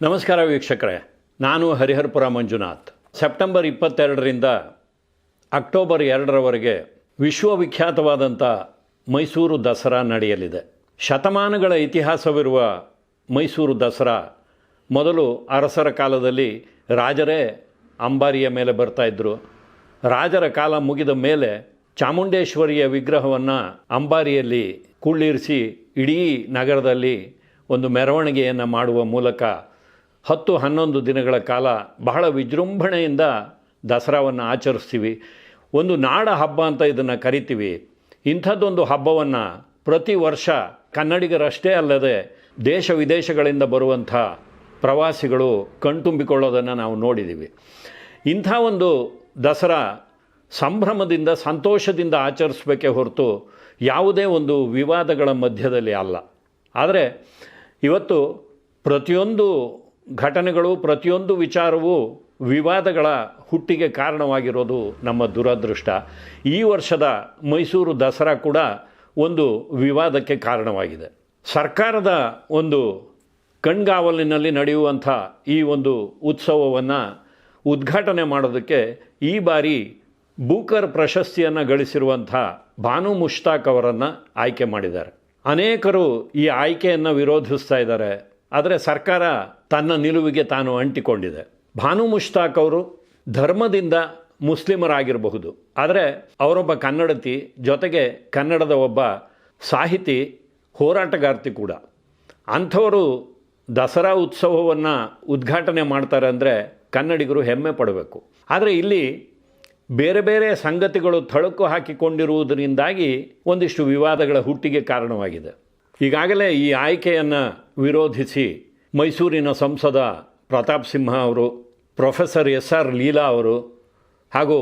ನಮಸ್ಕಾರ ವೀಕ್ಷಕರೇ, ನಾನು ಹರಿಹರಪುರ ಮಂಜುನಾಥ್. ಸೆಪ್ಟೆಂಬರ್ ಇಪ್ಪತ್ತೆರಡರಿಂದ ಅಕ್ಟೋಬರ್ ಎರಡರವರೆಗೆ ವಿಶ್ವವಿಖ್ಯಾತವಾದಂಥ ಮೈಸೂರು ದಸರಾ ನಡೆಯಲಿದೆ. ಶತಮಾನಗಳ ಇತಿಹಾಸವಿರುವ ಮೈಸೂರು ದಸರಾ ಮೊದಲು ಅರಸರ ಕಾಲದಲ್ಲಿ ರಾಜರೇ ಅಂಬಾರಿಯ ಮೇಲೆ ಬರ್ತಾಯಿದ್ರು ರಾಜರ ಕಾಲ ಮುಗಿದ ಮೇಲೆ ಚಾಮುಂಡೇಶ್ವರಿಯ ವಿಗ್ರಹವನ್ನು ಅಂಬಾರಿಯಲ್ಲಿ ಕುಳ್ಳಿರಿಸಿ ಇಡೀ ನಗರದಲ್ಲಿ ಒಂದು ಮೆರವಣಿಗೆಯನ್ನು ಮಾಡುವ ಮೂಲಕ ಹತ್ತು ಹನ್ನೊಂದು ದಿನಗಳ ಕಾಲ ಬಹಳ ವಿಜೃಂಭಣೆಯಿಂದ ದಸರಾವನ್ನು ಆಚರಿಸ್ತೀವಿ. ಒಂದು ನಾಡ ಹಬ್ಬ ಅಂತ ಇದನ್ನು ಕರಿತೀವಿ. ಇಂಥದ್ದೊಂದು ಹಬ್ಬವನ್ನು ಪ್ರತಿ ವರ್ಷ ಕನ್ನಡಿಗರಷ್ಟೇ ಅಲ್ಲದೆ ದೇಶ ವಿದೇಶಗಳಿಂದ ಬರುವಂಥ ಪ್ರವಾಸಿಗಳು ಕಣ್ತುಂಬಿಕೊಳ್ಳೋದನ್ನು ನಾವು ನೋಡಿದ್ದೀವಿ ಇಂಥ ಒಂದು ದಸರಾ ಸಂಭ್ರಮದಿಂದ, ಸಂತೋಷದಿಂದ ಆಚರಿಸಬೇಕೇ ಹೊರತು ಯಾವುದೇ ಒಂದು ವಿವಾದಗಳ ಮಧ್ಯದಲ್ಲಿ ಅಲ್ಲ. ಆದರೆ ಇವತ್ತು ಪ್ರತಿಯೊಂದು ಘಟನೆಗಳು ಪ್ರತಿಯೊಂದು ವಿಚಾರವೂ ವಿವಾದಗಳ ಹುಟ್ಟಿಗೆ ಕಾರಣವಾಗಿರೋದು ನಮ್ಮ ದುರದೃಷ್ಟ. ಈ ವರ್ಷದ ಮೈಸೂರು ದಸರಾ ಕೂಡ ಒಂದು ವಿವಾದಕ್ಕೆ ಕಾರಣವಾಗಿದೆ. ಸರ್ಕಾರದ ಒಂದು ಕಣ್ಗಾವಲಿನಲ್ಲಿ ನಡೆಯುವಂಥ ಈ ಒಂದು ಉತ್ಸವವನ್ನು ಉದ್ಘಾಟನೆ ಮಾಡೋದಕ್ಕೆ ಈ ಬಾರಿ ಬೂಕರ್ ಪ್ರಶಸ್ತಿಯನ್ನು ಗಳಿಸಿರುವಂಥ ಭಾನು ಮುಷ್ತಾಕ್ ಅವರನ್ನು ಆಯ್ಕೆ ಮಾಡಿದ್ದಾರೆ. ಅನೇಕರು ಈ ಆಯ್ಕೆಯನ್ನು ವಿರೋಧಿಸ್ತಾ ಇದ್ದಾರೆ. ಆದರೆ ಸರ್ಕಾರ ತನ್ನ ನಿಲುವಿಗೆ ತಾನು ಅಂಟಿಕೊಂಡಿದೆ. ಭಾನು ಮುಷ್ತಾಕ್ ಅವರು ಧರ್ಮದಿಂದ ಮುಸ್ಲಿಮರಾಗಿರಬಹುದು. ಆದರೆ ಅವರೊಬ್ಬ ಕನ್ನಡತಿ ಜೊತೆಗೆ ಕನ್ನಡದ ಒಬ್ಬ ಸಾಹಿತಿ, ಹೋರಾಟಗಾರ್ತಿ ಕೂಡ. ಅಂಥವರು ದಸರಾ ಉತ್ಸವವನ್ನು ಉದ್ಘಾಟನೆ ಮಾಡ್ತಾರೆ ಅಂದರೆ ಕನ್ನಡಿಗರು ಹೆಮ್ಮೆ ಪಡಬೇಕು. ಆದರೆ ಇಲ್ಲಿ ಬೇರೆ ಬೇರೆ ಸಂಗತಿಗಳು ಥಳಕು ಹಾಕಿಕೊಂಡಿರುವುದರಿಂದಾಗಿ ಒಂದಿಷ್ಟು ವಿವಾದಗಳ ಹುಟ್ಟಿಗೆ ಕಾರಣವಾಗಿದೆ. ಈಗಾಗಲೇ ಈ ಆಯ್ಕೆಯನ್ನು ವಿರೋಧಿಸಿ ಮೈಸೂರಿನ ಸಂಸದ ಪ್ರತಾಪ್ ಸಿಂಹ ಅವರು, ಪ್ರೊಫೆಸರ್ ಎಸ್ ಆರ್ ಲೀಲಾ ಅವರು ಹಾಗೂ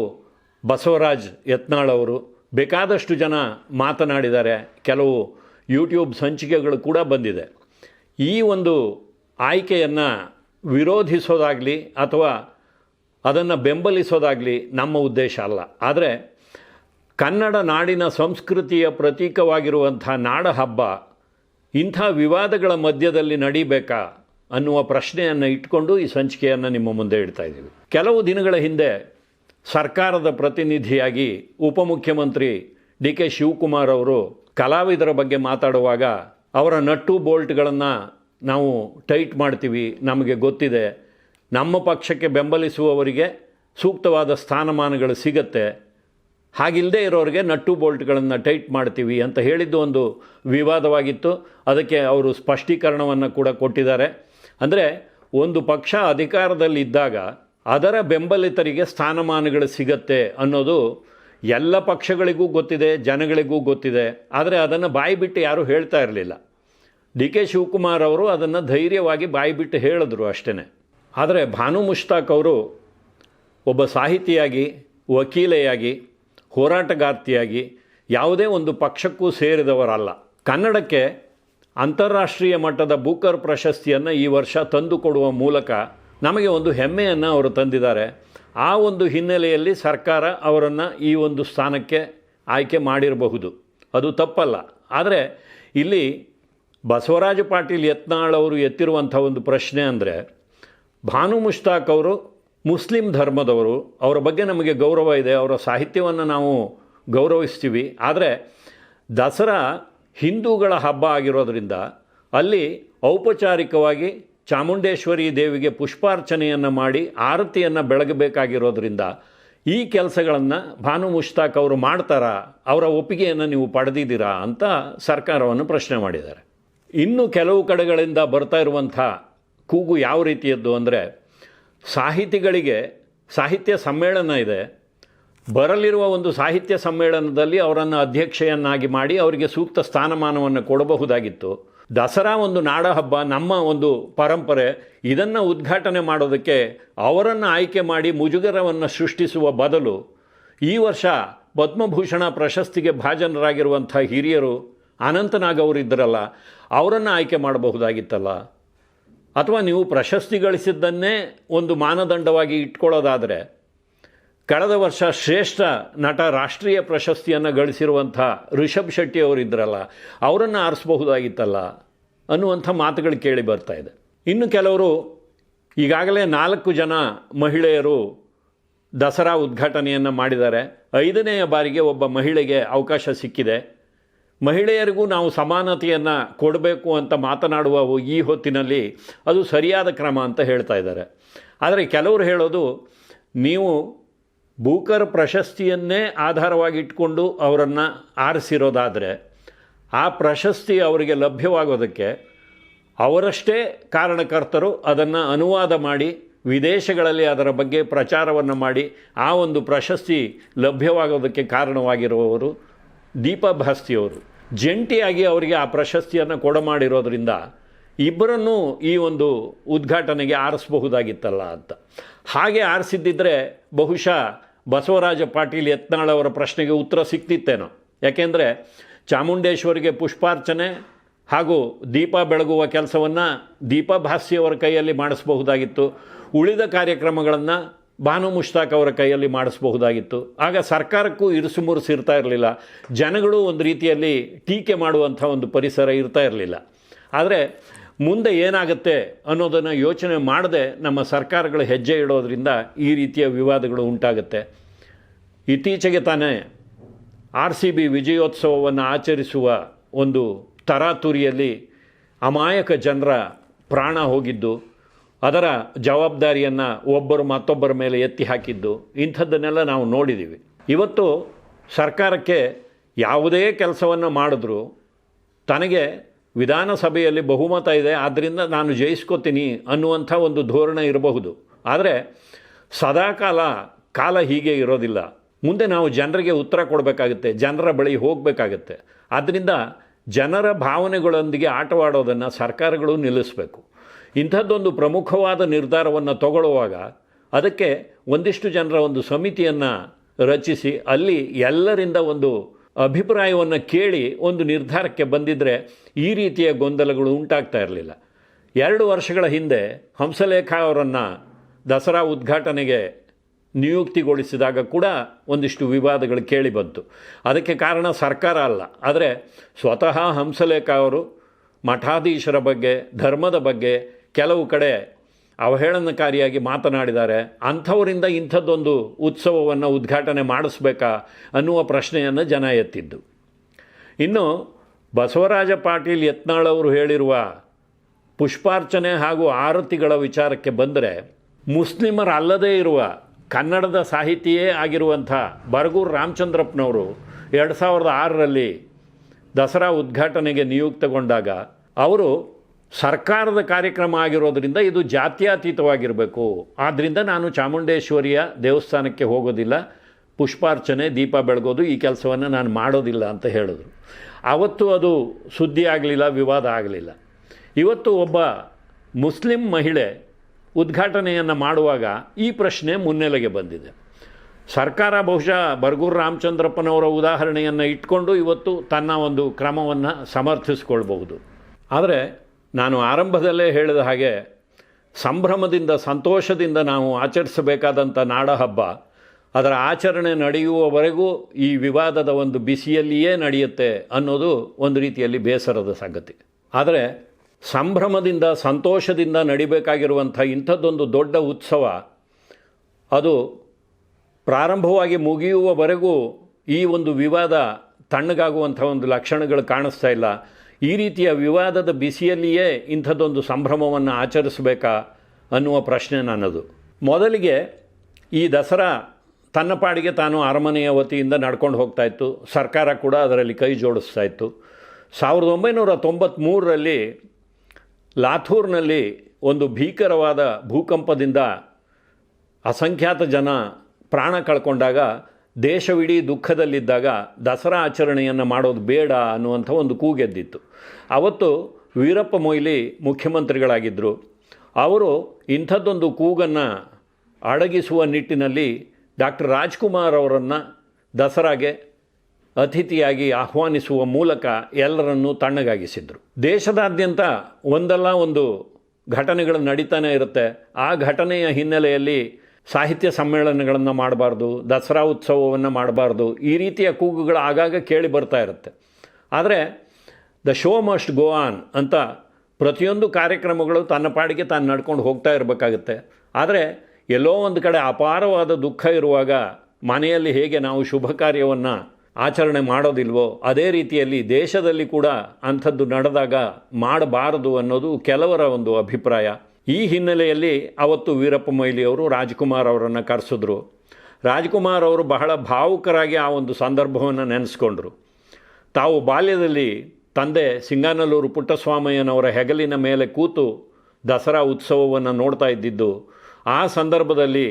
ಬಸವರಾಜ್ ಯತ್ನಾಳ್ ಅವರು ಬೇಕಾದಷ್ಟು ಜನ ಮಾತನಾಡಿದ್ದಾರೆ ಕೆಲವು ಯೂಟ್ಯೂಬ್ ಸಂಚಿಕೆಗಳು ಕೂಡ ಬಂದಿದೆ. ಈ ಒಂದು ಆಯ್ಕೆಯನ್ನು ವಿರೋಧಿಸೋದಾಗಲಿ ಅಥವಾ ಅದನ್ನು ಬೆಂಬಲಿಸೋದಾಗಲಿ ನಮ್ಮ ಉದ್ದೇಶ ಅಲ್ಲ. ಆದರೆ ಕನ್ನಡ ನಾಡಿನ ಸಂಸ್ಕೃತಿಯ ಪ್ರತೀಕವಾಗಿರುವಂಥ ನಾಡ ಹಬ್ಬ ಇಂಥ ವಿವಾದಗಳ ಮಧ್ಯದಲ್ಲಿ ನಡಿಬೇಕಾ? ಅನ್ನುವ ಪ್ರಶ್ನೆಯನ್ನು ಇಟ್ಕೊಂಡು ಈ ಸಂಚಿಕೆಯನ್ನು ನಿಮ್ಮ ಮುಂದೆ ಇಡ್ತಾ ಇದ್ದೀವಿ. ಕೆಲವು ದಿನಗಳ ಹಿಂದೆ ಸರ್ಕಾರದ ಪ್ರತಿನಿಧಿಯಾಗಿ ಉಪಮುಖ್ಯಮಂತ್ರಿ ಡಿ ಕೆ ಶಿವಕುಮಾರ್ ಅವರು ಕಲಾವಿದರ ಬಗ್ಗೆ ಮಾತಾಡುವಾಗ ಅವರ ನಟ್ಟು ಬೋಲ್ಟ್ಗಳನ್ನು ನಾವು ಟೈಟ್ ಮಾಡ್ತೀವಿ, ನಮಗೆ ಗೊತ್ತಿದೆ. ನಮ್ಮ ಪಕ್ಷಕ್ಕೆ ಬೆಂಬಲಿಸುವವರಿಗೆ ಸೂಕ್ತವಾದ ಸ್ಥಾನಮಾನಗಳು ಸಿಗತ್ತೆ. ಹಾಗಿಲ್ಲದೆ ಇರೋರಿಗೆ ನಟ್ಟು ಬೋಲ್ಟ್ಗಳನ್ನು ಟೈಟ್ ಮಾಡ್ತೀವಿ ಅಂತ ಹೇಳಿದ್ದು ಒಂದು ವಿವಾದವಾಗಿತ್ತು. ಅದಕ್ಕೆ ಅವರು ಸ್ಪಷ್ಟೀಕರಣವನ್ನು ಕೂಡ ಕೊಟ್ಟಿದ್ದಾರೆ. ಅಂದರೆ ಒಂದು ಪಕ್ಷ ಅಧಿಕಾರದಲ್ಲಿದ್ದಾಗ ಅದರ ಬೆಂಬಲಿತರಿಗೆ ಸ್ಥಾನಮಾನಗಳು ಸಿಗತ್ತೆ ಅನ್ನೋದು ಎಲ್ಲ ಪಕ್ಷಗಳಿಗೂ ಗೊತ್ತಿದೆ, ಜನಗಳಿಗೂ ಗೊತ್ತಿದೆ. ಆದರೆ ಅದನ್ನು ಬಾಯಿ ಬಿಟ್ಟು ಯಾರೂ ಹೇಳ್ತಾ ಇರಲಿಲ್ಲ. ಡಿ ಕೆ ಶಿವಕುಮಾರ್ ಅವರು ಅದನ್ನು ಧೈರ್ಯವಾಗಿ ಬಾಯಿ ಬಿಟ್ಟು ಹೇಳಿದ್ರು ಅಷ್ಟೇ ಆದರೆ ಭಾನು ಮುಷ್ತಾಕ್ ಅವರು ಒಬ್ಬ ಸಾಹಿತಿಯಾಗಿ, ವಕೀಲೆಯಾಗಿ, ಹೋರಾಟಗಾರ್ತಿಯಾಗಿ ಯಾವುದೇ ಒಂದು ಪಕ್ಷಕ್ಕೂ ಸೇರಿದವರಲ್ಲ. ಕನ್ನಡಕ್ಕೆ ಅಂತಾರಾಷ್ಟ್ರೀಯ ಮಟ್ಟದ ಬೂಕರ್ ಪ್ರಶಸ್ತಿಯನ್ನು ಈ ವರ್ಷ ತಂದುಕೊಡುವ ಮೂಲಕ ನಮಗೆ ಒಂದು ಹೆಮ್ಮೆಯನ್ನು ಅವರು ತಂದಿದ್ದಾರೆ. ಆ ಒಂದು ಹಿನ್ನೆಲೆಯಲ್ಲಿ ಸರ್ಕಾರ ಅವರನ್ನು ಈ ಒಂದು ಸ್ಥಾನಕ್ಕೆ ಆಯ್ಕೆ ಮಾಡಿರಬಹುದು. ಅದು ತಪ್ಪಲ್ಲ. ಆದರೆ ಇಲ್ಲಿ ಬಸವರಾಜ ಪಾಟೀಲ್ ಯತ್ನಾಳ್ ಅವರು ಎತ್ತಿರುವಂಥ ಒಂದು ಪ್ರಶ್ನೆ ಅಂದರೆ, ಭಾನು ಮುಷ್ತಾಕ್ ಅವರು ಮುಸ್ಲಿಂ ಧರ್ಮದವರು, ಅವರ ಬಗ್ಗೆ ನಮಗೆ ಗೌರವ ಇದೆ, ಅವರ ಸಾಹಿತ್ಯವನ್ನು ನಾವು ಗೌರವಿಸ್ತೀವಿ. ಆದರೆ ದಸರಾ ಹಿಂದೂಗಳ ಹಬ್ಬ ಆಗಿರೋದರಿಂದ ಅಲ್ಲಿ ಔಪಚಾರಿಕವಾಗಿ ಚಾಮುಂಡೇಶ್ವರಿ ದೇವಿಗೆ ಪುಷ್ಪಾರ್ಚನೆಯನ್ನು ಮಾಡಿ ಆರತಿಯನ್ನು ಬೆಳಗಬೇಕಾಗಿರೋದ್ರಿಂದ ಈ ಕೆಲಸಗಳನ್ನು ಭಾನು ಮುಷ್ತಾಕ್ ಅವರು ಮಾಡ್ತಾರಾ? ಅವರ ಒಪ್ಪಿಗೆಯನ್ನು ನೀವು ಪಡೆದಿದ್ದೀರಾ ಅಂತ ಸರ್ಕಾರವನ್ನು ಪ್ರಶ್ನೆ ಮಾಡಿದ್ದಾರೆ. ಇನ್ನು ಕೆಲವು ಕಡೆಗಳಿಂದ ಬರ್ತಾ ಇರುವಂಥ ಕೂಗು ಯಾವ ರೀತಿಯದ್ದು ಅಂದರೆ ಸಾಹಿತಿಗಳಿಗೆ ಸಾಹಿತ್ಯ ಸಮ್ಮೇಳನ ಇದೆ. ಬರಲಿರುವ ಒಂದು ಸಾಹಿತ್ಯ ಸಮ್ಮೇಳನದಲ್ಲಿ ಅವರನ್ನು ಅಧ್ಯಕ್ಷೆಯನ್ನಾಗಿ ಮಾಡಿ ಅವರಿಗೆ ಸೂಕ್ತ ಸ್ಥಾನಮಾನವನ್ನು ಕೊಡಬಹುದಾಗಿತ್ತು. ದಸರಾ ಒಂದು ನಾಡ ಹಬ್ಬ ನಮ್ಮ ಒಂದು ಪರಂಪರೆ, ಇದನ್ನು ಉದ್ಘಾಟನೆ ಮಾಡೋದಕ್ಕೆ ಅವರನ್ನು ಆಯ್ಕೆ ಮಾಡಿ ಮುಜುಗರವನ್ನು ಸೃಷ್ಟಿಸುವ ಬದಲು ಈ ವರ್ಷ ಪದ್ಮಭೂಷಣ ಪ್ರಶಸ್ತಿಗೆ ಭಾಜನರಾಗಿರುವಂಥ ಹಿರಿಯರು ಅನಂತನಾಗ್ ಅವರಿದ್ದರಲ್ಲ ಅವರನ್ನು ಆಯ್ಕೆ ಮಾಡಬಹುದಾಗಿತ್ತಲ್ಲ. ಅಥವಾ ನೀವು ಪ್ರಶಸ್ತಿ ಗಳಿಸಿದ್ದನ್ನೇ ಒಂದು ಮಾನದಂಡವಾಗಿ ಇಟ್ಕೊಳ್ಳೋದಾದರೆ ಕಳೆದ ವರ್ಷ ಶ್ರೇಷ್ಠ ನಟ ರಾಷ್ಟ್ರೀಯ ಪ್ರಶಸ್ತಿಯನ್ನು ಗಳಿಸಿರುವಂಥ ರಿಷಬ್ ಶೆಟ್ಟಿ ಅವರಿದ್ದರಲ್ಲ ಅವರನ್ನು ಆರಿಸಬಹುದಾಗಿತ್ತಲ್ಲ ಅನ್ನುವಂಥ ಮಾತುಗಳು ಕೇಳಿ ಬರ್ತಾ ಇದೆ. ಇನ್ನು ಕೆಲವರು, ಈಗಾಗಲೇ ನಾಲ್ಕು ಜನ ಮಹಿಳೆಯರು ದಸರಾ ಉದ್ಘಾಟನೆಯನ್ನು ಮಾಡಿದ್ದಾರೆ. ಐದನೆಯ ಬಾರಿಗೆ ಒಬ್ಬ ಮಹಿಳೆಗೆ ಅವಕಾಶ ಸಿಕ್ಕಿದೆ. ಮಹಿಳೆಯರಿಗೂ ನಾವು ಸಮಾನತೆಯನ್ನು ಕೊಡಬೇಕು ಅಂತ ಮಾತನಾಡುವ ಈ ಹೊತ್ತಿನಲ್ಲಿ ಅದು ಸರಿಯಾದ ಕ್ರಮ ಅಂತ ಹೇಳ್ತಾ ಇದ್ದಾರೆ. ಆದರೆ ಕೆಲವರು ಹೇಳೋದು, ನೀವು ಬೂಕರ್ ಪ್ರಶಸ್ತಿಯನ್ನೇ ಆಧಾರವಾಗಿ ಇಟ್ಕೊಂಡು ಅವರನ್ನು ಆರಿಸಿರೋದಾದರೆ ಆ ಪ್ರಶಸ್ತಿ ಅವರಿಗೆ ಲಭ್ಯವಾಗೋದಕ್ಕೆ ಅವರಷ್ಟೇ ಕಾರಣಕರ್ತರು ಅದನ್ನು ಅನುವಾದ ಮಾಡಿ ವಿದೇಶಗಳಲ್ಲಿ ಅದರ ಬಗ್ಗೆ ಪ್ರಚಾರವನ್ನು ಮಾಡಿ ಆ ಒಂದು ಪ್ರಶಸ್ತಿ ಲಭ್ಯವಾಗೋದಕ್ಕೆ ಕಾರಣವಾಗಿರುವವರು ದೀಪಾ ಭಾಸ್ತಿಯವರು. ಜಂಟಿಯಾಗಿ ಅವರಿಗೆ ಆ ಪ್ರಶಸ್ತಿಯನ್ನು ಕೊಡಮಾಡಿರೋದ್ರಿಂದ ಇಬ್ಬರನ್ನೂ ಈ ಒಂದು ಉದ್ಘಾಟನೆಗೆ ಆರಿಸಬಹುದಾಗಿತ್ತಲ್ಲ ಅಂತ. ಹಾಗೆ ಆರಿಸಿದ್ದಿದ್ರೆ ಬಹುಶಃ ಬಸವರಾಜ ಪಾಟೀಲ್ ಯತ್ನಾಳ್ ಅವರ ಪ್ರಶ್ನೆಗೆ ಉತ್ತರ ಸಿಕ್ತಿತ್ತೇನೋ. ಯಾಕೆಂದರೆ ಚಾಮುಂಡೇಶ್ವರಿಗೆ ಪುಷ್ಪಾರ್ಚನೆ ಹಾಗೂ ದೀಪ ಬೆಳಗುವ ಕೆಲಸವನ್ನು ದೀಪಾ ಭಾಸ್ಯವರ ಕೈಯಲ್ಲಿ ಮಾಡಿಸಬಹುದಾಗಿತ್ತು. ಉಳಿದ ಕಾರ್ಯಕ್ರಮಗಳನ್ನು ಭಾನು ಮುಷ್ತಾಕ್ ಅವರ ಕೈಯಲ್ಲಿ ಮಾಡಿಸಬಹುದಾಗಿತ್ತು. ಆಗ ಸರ್ಕಾರಕ್ಕೂ ಇರುಸು ಮುರುಸು ಇರ್ತಾ ಇರಲಿಲ್ಲ. ಜನಗಳು ಒಂದು ರೀತಿಯಲ್ಲಿ ಟೀಕೆ ಮಾಡುವಂಥ ಒಂದು ಪರಿಸರ ಇರ್ತಾ ಇರಲಿಲ್ಲ. ಆದರೆ ಮುಂದೆ ಏನಾಗುತ್ತೆ ಅನ್ನೋದನ್ನು ಯೋಚನೆ ಮಾಡದೆ ನಮ್ಮ ಸರ್ಕಾರಗಳು ಹೆಜ್ಜೆ ಇಡೋದ್ರಿಂದ ಈ ರೀತಿಯ ವಿವಾದಗಳು ಉಂಟಾಗುತ್ತೆ. ಇತ್ತೀಚೆಗೆ ತಾನೇ ಆರ್ ಸಿ ಬಿ ವಿಜಯೋತ್ಸವವನ್ನು ಆಚರಿಸುವ ಒಂದು ತರಾತುರಿಯಲ್ಲಿ ಅಮಾಯಕ ಜನರ ಪ್ರಾಣ ಹೋಗಿದ್ದು, ಅದರ ಜವಾಬ್ದಾರಿಯನ್ನು ಒಬ್ಬರು ಮತ್ತೊಬ್ಬರ ಮೇಲೆ ಎತ್ತಿ ಹಾಕಿದ್ದು, ಇಂಥದ್ದನ್ನೆಲ್ಲ ನಾವು ನೋಡಿದ್ದೀವಿ ಇವತ್ತು ಸರ್ಕಾರಕ್ಕೆ ಯಾವುದೇ ಕೆಲಸವನ್ನು ಮಾಡಿದ್ರೂ ತನಗೆ ವಿಧಾನಸಭೆಯಲ್ಲಿ ಬಹುಮತ ಇದೆ ಆದ್ದರಿಂದ ನಾನು ಜಯಿಸ್ಕೋತೀನಿ ಅನ್ನುವಂಥ ಒಂದು ಧೋರಣೆ ಇರಬಹುದು. ಆದರೆ ಸದಾಕಾಲ ಕಾಲ ಹೀಗೆ ಇರೋದಿಲ್ಲ. ಮುಂದೆ ನಾವು ಜನರಿಗೆ ಉತ್ತರ ಕೊಡಬೇಕಾಗುತ್ತೆ, ಜನರ ಬಳಿ ಹೋಗಬೇಕಾಗತ್ತೆ. ಆದ್ದರಿಂದ ಜನರ ಭಾವನೆಗಳೊಂದಿಗೆ ಆಟವಾಡೋದನ್ನು ಸರ್ಕಾರಗಳು ನಿಲ್ಲಿಸಬೇಕು. ಇಂಥದ್ದೊಂದು ಪ್ರಮುಖವಾದ ನಿರ್ಧಾರವನ್ನು ತಗೊಳ್ಳುವಾಗ ಅದಕ್ಕೆ ಒಂದಿಷ್ಟು ಜನರ ಒಂದು ಸಮಿತಿಯನ್ನು ರಚಿಸಿ, ಅಲ್ಲಿ ಎಲ್ಲರಿಂದ ಒಂದು ಅಭಿಪ್ರಾಯವನ್ನು ಕೇಳಿ ಒಂದು ನಿರ್ಧಾರಕ್ಕೆ ಬಂದಿದ್ದರೆ ಈ ರೀತಿಯ ಗೊಂದಲಗಳು ಉಂಟಾಗ್ತಾ ಇರಲಿಲ್ಲ. ಎರಡು ವರ್ಷಗಳ ಹಿಂದೆ ಹಂಸಲೇಖ ಅವರನ್ನು ದಸರಾ ಉದ್ಘಾಟನೆಗೆ ನಿಯುಕ್ತಿಗೊಳಿಸಿದಾಗ ಕೂಡ ಒಂದಿಷ್ಟು ವಿವಾದಗಳು ಕೇಳಿ ಬಂತು. ಅದಕ್ಕೆ ಕಾರಣ ಸರ್ಕಾರ ಅಲ್ಲ. ಆದರೆ ಸ್ವತಃ ಹಂಸಲೇಖ ಅವರು ಮಠಾಧೀಶರ ಬಗ್ಗೆ, ಧರ್ಮದ ಬಗ್ಗೆ ಕೆಲವು ಕಡೆ ಅವಹೇಳನಕಾರಿಯಾಗಿ ಮಾತನಾಡಿದ್ದಾರೆ, ಅಂಥವರಿಂದ ಇಂಥದ್ದೊಂದು ಉತ್ಸವವನ್ನು ಉದ್ಘಾಟನೆ ಮಾಡಿಸ್ಬೇಕಾ ಅನ್ನುವ ಪ್ರಶ್ನೆಯನ್ನು ಜನ ಎತ್ತಿದ್ದು. ಇನ್ನು ಬಸವರಾಜ ಪಾಟೀಲ್ ಯತ್ನಾಳ್ ಅವರು ಹೇಳಿರುವ ಪುಷ್ಪಾರ್ಚನೆ ಹಾಗೂ ಆರತಿಗಳ ವಿಚಾರಕ್ಕೆ ಬಂದರೆ ಮುಸ್ಲಿಮರಲ್ಲದೇ ಇರುವ ಕನ್ನಡದ ಸಾಹಿತಿಯೇ ಆಗಿರುವಂಥ ಬರಗೂರು ರಾಮಚಂದ್ರಪ್ಪನವರು ಎರಡು ಸಾವಿರದ ಆರರಲ್ಲಿ ದಸರಾ ಉದ್ಘಾಟನೆಗೆ ನಿಯುಕ್ತಗೊಂಡಾಗ, ಅವರು ಸರ್ಕಾರದ ಕಾರ್ಯಕ್ರಮ ಆಗಿರೋದರಿಂದ ಇದು ಜಾತ್ಯತೀತವಾಗಿರಬೇಕು. ಆದ್ದರಿಂದ ನಾನು ಚಾಮುಂಡೇಶ್ವರಿಯ ದೇವಸ್ಥಾನಕ್ಕೆ ಹೋಗೋದಿಲ್ಲ. ಪುಷ್ಪಾರ್ಚನೆ, ದೀಪ ಬೆಳಗೋದು, ಈ ಕೆಲಸವನ್ನು ನಾನು ಮಾಡೋದಿಲ್ಲ ಅಂತ ಹೇಳಿದ್ರು. ಆವತ್ತು ಅದು ಸುದ್ದಿ ಆಗಲಿಲ್ಲ, ವಿವಾದ ಆಗಲಿಲ್ಲ. ಇವತ್ತು ಒಬ್ಬ ಮುಸ್ಲಿಂ ಮಹಿಳೆ ಉದ್ಘಾಟನೆಯನ್ನು ಮಾಡುವಾಗ ಈ ಪ್ರಶ್ನೆ ಮುನ್ನೆಲೆಗೆ ಬಂದಿದೆ. ಸರ್ಕಾರ ಬಹುಶಃ ಬರ್ಗೂರ್ ರಾಮಚಂದ್ರಪ್ಪನವರ ಉದಾಹರಣೆಯನ್ನು ಇಟ್ಕೊಂಡು ಇವತ್ತು ತನ್ನ ಒಂದು ಕ್ರಮವನ್ನು ಸಮರ್ಥಿಸ್ಕೊಳ್ಬಹುದು. ಆದರೆ ನಾನು ಆರಂಭದಲ್ಲೇ ಹೇಳಿದ ಹಾಗೆ, ಸಂಭ್ರಮದಿಂದ, ಸಂತೋಷದಿಂದ ನಾವು ಆಚರಿಸಬೇಕಾದಂಥ ನಾಡಹಬ್ಬ, ಅದರ ಆಚರಣೆ ನಡೆಯುವವರೆಗೂ ಈ ವಿವಾದದ ಒಂದು ಬಿಸಿಯಲ್ಲಿಯೇ ನಡೆಯುತ್ತೆ ಅನ್ನೋದು ಒಂದು ರೀತಿಯಲ್ಲಿ ಬೇಸರದ ಸಂಗತಿ. ಆದರೆ, ಸಂಭ್ರಮದಿಂದ, ಸಂತೋಷದಿಂದ ನಡಿಬೇಕಾಗಿರುವಂಥ ಇಂಥದ್ದೊಂದು ದೊಡ್ಡ ಉತ್ಸವ, ಅದು ಪ್ರಾರಂಭವಾಗಿ ಮುಗಿಯುವವರೆಗೂ ಈ ಒಂದು ವಿವಾದ ತಣ್ಣಗಾಗುವಂಥ ಒಂದು ಲಕ್ಷಣಗಳು ಕಾಣಿಸ್ತಾ ಇಲ್ಲ. ಈ ರೀತಿಯ ವಿವಾದದ ಬಿಸಿಯಲ್ಲಿಯೇ ಇಂಥದ್ದೊಂದು ಸಂಭ್ರಮವನ್ನು ಆಚರಿಸಬೇಕಾ ಅನ್ನುವ ಪ್ರಶ್ನೆ ನನ್ನದು. ಮೊದಲಿಗೆ ಈ ದಸರಾ ತನ್ನ ಪಾಡಿಗೆ ತಾನು ಅರಮನೆಯ ವತಿಯಿಂದ ನಡ್ಕೊಂಡು ಹೋಗ್ತಾ ಇತ್ತು. ಸರ್ಕಾರ ಕೂಡ ಅದರಲ್ಲಿ ಕೈ ಜೋಡಿಸ್ತಾ ಇತ್ತು. ಸಾವಿರದ ಒಂಬೈನೂರ ತೊಂಬತ್ತ್ಮೂರರಲ್ಲಿ ಲಾಥೂರ್ನಲ್ಲಿ ಒಂದು ಭೀಕರವಾದ ಭೂಕಂಪದಿಂದ ಅಸಂಖ್ಯಾತ ಜನ ಪ್ರಾಣ ಕಳ್ಕೊಂಡಾಗ ದೇಶವಿಡೀ ದುಃಖದಲ್ಲಿದ್ದಾಗ ದಸರಾ ಆಚರಣೆಯನ್ನು ಮಾಡೋದು ಬೇಡ ಅನ್ನುವಂಥ ಒಂದು ಕೂಗೆದ್ದಿತ್ತು ಅವತ್ತು ವೀರಪ್ಪ ಮೊಯ್ಲಿ ಮುಖ್ಯಮಂತ್ರಿಗಳಾಗಿದ್ದರು ಅವರು ಇಂಥದ್ದೊಂದು ಕೂಗನ್ನು ಅಡಗಿಸುವ ನಿಟ್ಟಿನಲ್ಲಿ ಡಾಕ್ಟರ್ ರಾಜ್ಕುಮಾರ್ ಅವರನ್ನು ದಸರಾಗೆ ಅತಿಥಿಯಾಗಿ ಆಹ್ವಾನಿಸುವ ಮೂಲಕ ಎಲ್ಲರನ್ನೂ ತಣ್ಣಗಾಗಿಸಿದರು. ದೇಶದಾದ್ಯಂತ ಒಂದಲ್ಲ ಒಂದು ಘಟನೆಗಳು ನಡೀತಾನೆ ಇರುತ್ತೆ. ಆ ಘಟನೆಯ ಹಿನ್ನೆಲೆಯಲ್ಲಿ ಸಾಹಿತ್ಯ ಸಮ್ಮೇಳನಗಳನ್ನು ಮಾಡಬಾರ್ದು, ದಸರಾ ಉತ್ಸವವನ್ನು ಮಾಡಬಾರ್ದು, ಈ ರೀತಿಯ ಕೂಗುಗಳು ಆಗಾಗ ಕೇಳಿ ಬರ್ತಾ ಇರುತ್ತೆ. ಆದರೆ, the show must go on ಅಂತ ಪ್ರತಿಯೊಂದು ಕಾರ್ಯಕ್ರಮಗಳು ತನ್ನ ಪಾಡಿಗೆ ತಾನು ನಡ್ಕೊಂಡು ಹೋಗ್ತಾ ಇರಬೇಕಾಗುತ್ತೆ. ಆದರೆ, ಎಲ್ಲೋ ಒಂದು ಕಡೆ ಅಪಾರವಾದ ದುಃಖ ಇರುವಾಗ ಮನೆಯಲ್ಲಿ ಹೇಗೆ ನಾವು ಶುಭ ಕಾರ್ಯವನ್ನು ಆಚರಣೆ ಮಾಡೋದಿಲ್ವೋ, ಅದೇ ರೀತಿಯಲ್ಲಿ ದೇಶದಲ್ಲಿ ಕೂಡ ಅಂಥದ್ದು ನಡೆದಾಗ ಮಾಡಬಾರದು ಅನ್ನೋದು ಕೆಲವರ ಒಂದು ಅಭಿಪ್ರಾಯ. ಈ ಹಿನ್ನೆಲೆಯಲ್ಲಿ ಅವತ್ತು ವೀರಪ್ಪ ಮೊಯ್ಲಿಯವರು ರಾಜ್ಕುಮಾರ್ ಅವರನ್ನು ಕರೆಸಿದ್ರು. ರಾಜ್ಕುಮಾರ್ ಅವರು ಬಹಳ ಭಾವುಕರಾಗಿ ಆ ಒಂದು ಸಂದರ್ಭವನ್ನು ನೆನೆಸ್ಕೊಂಡ್ರು. ತಾವು ಬಾಲ್ಯದಲ್ಲಿ ತಂದೆ ಸಿಂಗಾನಲ್ಲೂರು ಪುಟ್ಟಸ್ವಾಮಯ್ಯನವರ ಹೆಗಲಿನ ಮೇಲೆ ಕೂತು ದಸರಾ ಉತ್ಸವವನ್ನು ನೋಡ್ತಾ ಇದ್ದಿದ್ದು, ಆ ಸಂದರ್ಭದಲ್ಲಿ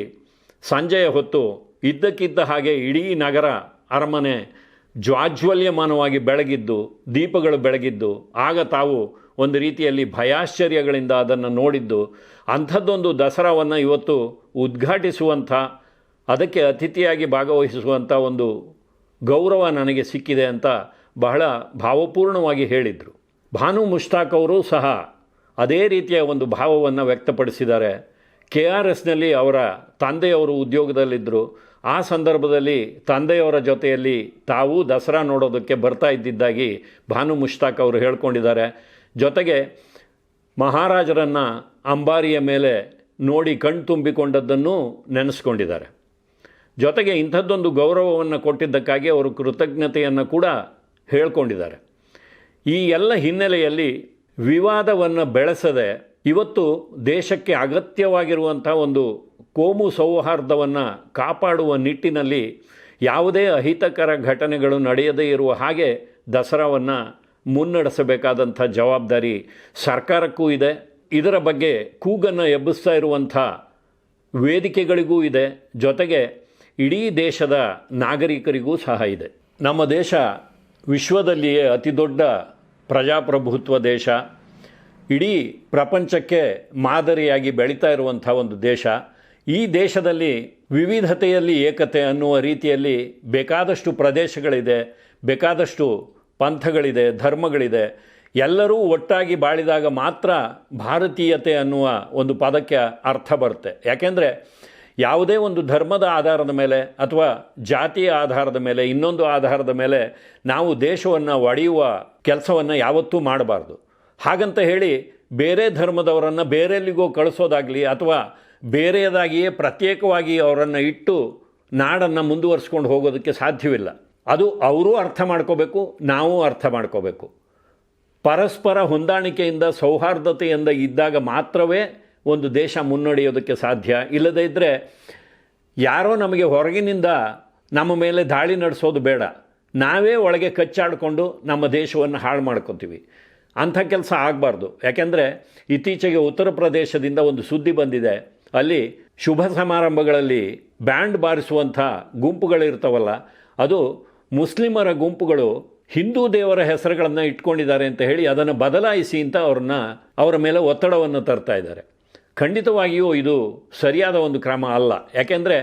ಸಂಜೆಯ ಹೊತ್ತು ಇದ್ದಕ್ಕಿದ್ದ ಹಾಗೆ ಇಡೀ ನಗರ ಅರಮನೆ ಜ್ವಾಜ್ವಲ್ಯಮಾನವಾಗಿ ಬೆಳಗಿದ್ದು, ದೀಪಗಳು ಬೆಳಗಿದ್ದು, ಆಗ ತಾವು ಒಂದು ರೀತಿಯಲ್ಲಿ ಭಯಾಶ್ಚರ್ಯಗಳಿಂದ ಅದನ್ನು ನೋಡಿದ್ದು, ಅಂಥದ್ದೊಂದು ದಸರಾವನ್ನು ಇವತ್ತು ಉದ್ಘಾಟಿಸುವಂಥ, ಅದಕ್ಕೆ ಅತಿಥಿಯಾಗಿ ಭಾಗವಹಿಸುವಂಥ ಒಂದು ಗೌರವ ನನಗೆ ಸಿಕ್ಕಿದೆ ಅಂತ ಬಹಳ ಭಾವಪೂರ್ಣವಾಗಿ ಹೇಳಿದರು. ಭಾನು ಮುಷ್ತಾಕ್ ಅವರು ಸಹ ಅದೇ ರೀತಿಯ ಒಂದು ಭಾವವನ್ನು ವ್ಯಕ್ತಪಡಿಸಿದ್ದಾರೆ. ಕೆ ಆರ್ ಎಸ್ನಲ್ಲಿ ಅವರ ತಂದೆಯವರು ಉದ್ಯೋಗದಲ್ಲಿದ್ದರು. ಆ ಸಂದರ್ಭದಲ್ಲಿ ತಂದೆಯವರ ಜೊತೆಯಲ್ಲಿ ತಾವು ದಸರಾ ನೋಡೋದಕ್ಕೆ ಬರ್ತಾ ಇದ್ದಿದ್ದಾಗಿ ಭಾನು ಮುಷ್ತಾಕ್ ಅವರು ಹೇಳ್ಕೊಂಡಿದ್ದಾರೆ. ಜೊತೆಗೆ ಮಹಾರಾಜರನ್ನು ಅಂಬಾರಿಯ ಮೇಲೆ ನೋಡಿ ಕಣ್ ತುಂಬಿಕೊಂಡದ್ದನ್ನು ನೆನೆಸ್ಕೊಂಡಿದ್ದಾರೆ. ಜೊತೆಗೆ ಇಂಥದ್ದೊಂದು ಗೌರವವನ್ನು ಕೊಟ್ಟಿದ್ದಕ್ಕಾಗಿ ಅವರು ಕೃತಜ್ಞತೆಯನ್ನು ಕೂಡ ಹೇಳ್ಕೊಂಡಿದ್ದಾರೆ. ಈ ಎಲ್ಲ ಹಿನ್ನೆಲೆಯಲ್ಲಿ ವಿವಾದವನ್ನು ಬೆಳೆಸದೆ ಇವತ್ತು ದೇಶಕ್ಕೆ ಅಗತ್ಯವಾಗಿರುವಂಥ ಒಂದು ಕೋಮು ಸೌಹಾರ್ದವನ್ನು ಕಾಪಾಡುವ ನಿಟ್ಟಿನಲ್ಲಿ ಯಾವುದೇ ಅಹಿತಕರ ಘಟನೆಗಳು ನಡೆಯದೇ ಇರುವ ಹಾಗೆ ದಸರಾವನ್ನು ಮುನ್ನಡೆಸಬೇಕಾದಂಥ ಜವಾಬ್ದಾರಿ ಸರ್ಕಾರಕ್ಕೂ ಇದೆ. ಇದರ ಬಗ್ಗೆ ಕೂಗನ್ನು ಎಬ್ಬಿಸ್ತಾ ಇರುವಂಥ ವೇದಿಕೆಗಳಿಗೂ ಇದೆ. ಜೊತೆಗೆ ಇಡೀ ದೇಶದ ನಾಗರಿಕರಿಗೂ ಸಹ ಇದೆ. ನಮ್ಮ ದೇಶ ವಿಶ್ವದಲ್ಲಿಯೇ ಅತಿ ದೊಡ್ಡ ಪ್ರಜಾಪ್ರಭುತ್ವ ದೇಶ. ಇಡೀ ಪ್ರಪಂಚಕ್ಕೆ ಮಾದರಿಯಾಗಿ ಬೆಳೀತಾ ಇರುವಂಥ ಒಂದು ದೇಶ. ಈ ದೇಶದಲ್ಲಿ ವಿವಿಧತೆಯಲ್ಲಿ ಏಕತೆ ಅನ್ನುವ ರೀತಿಯಲ್ಲಿ ಬೇಕಾದಷ್ಟು ಪ್ರದೇಶಗಳಿದೆ, ಬೇಕಾದಷ್ಟು ಪಂಥಗಳಿದೆ, ಧರ್ಮಗಳಿದೆ. ಎಲ್ಲರೂ ಒಟ್ಟಾಗಿ ಬಾಳಿದಾಗ ಮಾತ್ರ ಭಾರತೀಯತೆ ಅನ್ನುವ ಒಂದು ಪದಕ್ಕೆ ಅರ್ಥ ಬರುತ್ತೆ. ಯಾಕೆಂದರೆ ಯಾವುದೇ ಒಂದು ಧರ್ಮದ ಆಧಾರದ ಮೇಲೆ ಅಥವಾ ಜಾತಿಯ ಆಧಾರದ ಮೇಲೆ, ಇನ್ನೊಂದು ಆಧಾರದ ಮೇಲೆ ನಾವು ದೇಶವನ್ನು ಒಡೆಯುವ ಕೆಲಸವನ್ನು ಯಾವತ್ತೂ ಮಾಡಬಾರ್ದು. ಹಾಗಂತ ಹೇಳಿ ಬೇರೆ ಧರ್ಮದವರನ್ನು ಬೇರೆಲ್ಲಿಗೋ ಕಳಿಸೋದಾಗಲಿ ಅಥವಾ ಬೇರೆಯದಾಗಿಯೇ ಪ್ರತ್ಯೇಕವಾಗಿ ಅವರನ್ನು ಇಟ್ಟು ನಾಡನ್ನು ಮುಂದುವರಿಸ್ಕೊಂಡು ಹೋಗೋದಕ್ಕೆ ಸಾಧ್ಯವಿಲ್ಲ. ಅದು ಅವರೂ ಅರ್ಥ ಮಾಡ್ಕೋಬೇಕು, ನಾವು ಅರ್ಥ ಮಾಡ್ಕೋಬೇಕು. ಪರಸ್ಪರ ಹೊಂದಾಣಿಕೆಯಿಂದ, ಸೌಹಾರ್ದತೆಯಿಂದ ಇದ್ದಾಗ ಮಾತ್ರವೇ ಒಂದು ದೇಶ ಮುನ್ನಡೆಯೋದಕ್ಕೆ ಸಾಧ್ಯ. ಇಲ್ಲದೇ ಇದ್ದರೆ ಯಾರೋ ನಮಗೆ ಹೊರಗಿನಿಂದ ನಮ್ಮ ಮೇಲೆ ದಾಳಿ ನಡೆಸೋದು ಬೇಡ. ನಾವೇ ಒಳಗೆ ಕಚ್ಚಾಡಿಕೊಂಡು ನಮ್ಮ ದೇಶವನ್ನು ಹಾಳು ಮಾಡ್ಕೊತೀವಿ. ಅಂಥ ಕೆಲಸ ಆಗಬಾರ್ದು. ಯಾಕೆಂದರೆ ಇತ್ತೀಚೆಗೆ ಉತ್ತರ ಪ್ರದೇಶದಿಂದ ಒಂದು ಸುದ್ದಿ ಬಂದಿದೆ. ಅಲ್ಲಿ ಶುಭ ಸಮಾರಂಭಗಳಲ್ಲಿ ಬ್ಯಾಂಡ್ ಬಾರಿಸುವಂಥ ಗುಂಪುಗಳಿರ್ತಾವಲ್ಲ, ಅದು ಮುಸ್ಲಿಮರ ಗುಂಪುಗಳು ಹಿಂದೂ ದೇವರ ಹೆಸರುಗಳನ್ನು ಇಟ್ಕೊಂಡಿದ್ದಾರೆ ಅಂತ ಹೇಳಿ ಅದನ್ನು ಬದಲಾಯಿಸಿ ಅಂತ ಅವ್ರನ್ನ ಅವರ ಮೇಲೆ ಒತ್ತಡವನ್ನು ತರ್ತಾ ಇದ್ದಾರೆ. ಖಂಡಿತವಾಗಿಯೂ ಇದು ಸರಿಯಾದ ಒಂದು ಕ್ರಮ ಅಲ್ಲ. ಯಾಕೆಂದರೆ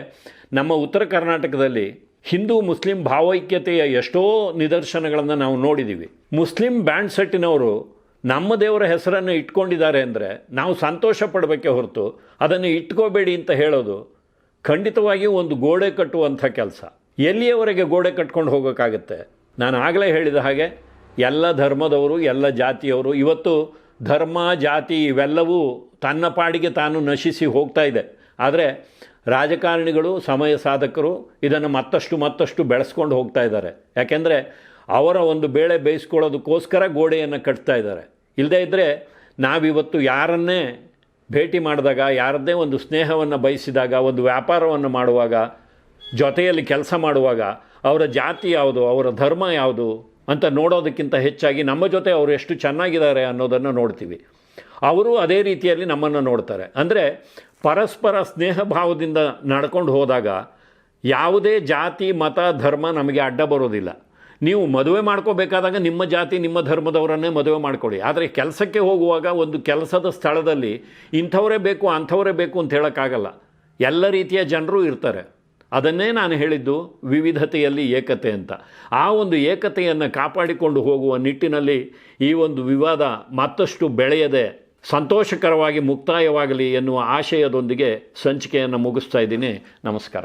ನಮ್ಮ ಉತ್ತರ ಕರ್ನಾಟಕದಲ್ಲಿ ಹಿಂದೂ ಮುಸ್ಲಿಂ ಭಾವೈಕ್ಯತೆಯ ಎಷ್ಟೋ ನಿದರ್ಶನಗಳನ್ನು ನಾವು ನೋಡಿದ್ದೀವಿ. ಮುಸ್ಲಿಂ ಬ್ಯಾಂಡ್ ಸೆಟ್ಟಿನವರು ನಮ್ಮ ದೇವರ ಹೆಸರನ್ನು ಇಟ್ಕೊಂಡಿದ್ದಾರೆ ಅಂದರೆ ನಾವು ಸಂತೋಷ ಪಡಬೇಕೆ ಹೊರತು ಅದನ್ನು ಇಟ್ಕೋಬೇಡಿ ಅಂತ ಹೇಳೋದು ಖಂಡಿತವಾಗಿಯೂ ಒಂದು ಗೋಡೆ ಕಟ್ಟುವಂಥ ಕೆಲಸ. ಎಲ್ಲಿಯವರೆಗೆ ಗೋಡೆ ಕಟ್ಕೊಂಡು ಹೋಗೋಕ್ಕಾಗತ್ತೆ? ನಾನು ಆಗಲೇ ಹೇಳಿದ ಹಾಗೆ ಎಲ್ಲ ಧರ್ಮದವರು, ಎಲ್ಲ ಜಾತಿಯವರು, ಇವತ್ತು ಧರ್ಮ, ಜಾತಿ ಇವೆಲ್ಲವೂ ತನ್ನ ಪಾಡಿಗೆ ತಾನು ನಶಿಸಿ ಹೋಗ್ತಾ ಇದೆ. ಆದರೆ ರಾಜಕಾರಣಿಗಳು, ಸಮಯ ಸಾಧಕರು ಇದನ್ನು ಮತ್ತಷ್ಟು ಮತ್ತಷ್ಟು ಬೆಳೆಸ್ಕೊಂಡು ಹೋಗ್ತಾ ಇದ್ದಾರೆ. ಯಾಕೆಂದರೆ ಅವರ ಒಂದು ಬೇಳೆ ಬೇಯಿಸ್ಕೊಳ್ಳೋದಕ್ಕೋಸ್ಕರ ಗೋಡೆಯನ್ನು ಕಟ್ತಾ ಇದ್ದಾರೆ. ಇಲ್ಲದೇ ಇದ್ದರೆ ನಾವಿವತ್ತು ಯಾರನ್ನೇ ಭೇಟಿ ಮಾಡಿದಾಗ, ಯಾರದ್ದೇ ಒಂದು ಸ್ನೇಹವನ್ನು ಬಯಸಿದಾಗ, ಒಂದು ವ್ಯಾಪಾರವನ್ನು ಮಾಡುವಾಗ, ಜೊತೆಯಲ್ಲಿ ಕೆಲಸ ಮಾಡುವಾಗ ಅವರ ಜಾತಿ ಯಾವುದು, ಅವರ ಧರ್ಮ ಯಾವುದು ಅಂತ ನೋಡೋದಕ್ಕಿಂತ ಹೆಚ್ಚಾಗಿ ನಮ್ಮ ಜೊತೆ ಅವರು ಎಷ್ಟು ಚೆನ್ನಾಗಿದ್ದಾರೆ ಅನ್ನೋದನ್ನು ನೋಡ್ತೀವಿ. ಅವರು ಅದೇ ರೀತಿಯಲ್ಲಿ ನಮ್ಮನ್ನು ನೋಡ್ತಾರೆ. ಅಂದರೆ ಪರಸ್ಪರ ಸ್ನೇಹ ಭಾವದಿಂದ ನಡ್ಕೊಂಡು ಹೋದಾಗ ಯಾವುದೇ ಜಾತಿ, ಮತ, ಧರ್ಮ ನಮಗೆ ಅಡ್ಡ ಬರೋದಿಲ್ಲ. ನೀವು ಮದುವೆ ಮಾಡ್ಕೋಬೇಕಾದಾಗ ನಿಮ್ಮ ಜಾತಿ, ನಿಮ್ಮ ಧರ್ಮದವರನ್ನೇ ಮದುವೆ ಮಾಡ್ಕೊಳ್ಳಿ. ಆದರೆ ಕೆಲಸಕ್ಕೆ ಹೋಗುವಾಗ ಒಂದು ಕೆಲಸದ ಸ್ಥಳದಲ್ಲಿ ಇಂಥವರೇ ಬೇಕು, ಅಂಥವರೇ ಬೇಕು ಅಂತ ಹೇಳೋಕ್ಕಾಗಲ್ಲ. ಎಲ್ಲ ರೀತಿಯ ಜನರು ಇರ್ತಾರೆ. ಅದನ್ನೇ ನಾನು ಹೇಳಿದ್ದು ವಿವಿಧತೆಯಲ್ಲಿ ಏಕತೆ ಅಂತ. ಆ ಒಂದು ಏಕತೆಯನ್ನು ಕಾಪಾಡಿಕೊಂಡು ಹೋಗುವ ನಿಟ್ಟಿನಲ್ಲಿ ಈ ಒಂದು ವಿವಾದ ಮತ್ತಷ್ಟು ಬೆಳೆಯದೆ ಸಂತೋಷಕರವಾಗಿ ಮುಕ್ತಾಯವಾಗಲಿ ಎನ್ನುವ ಆಶಯದೊಂದಿಗೆ ಸಂಚಿಕೆಯನ್ನು ಮುಗಿಸ್ತಾ ಇದ್ದೀನಿ. ನಮಸ್ಕಾರ.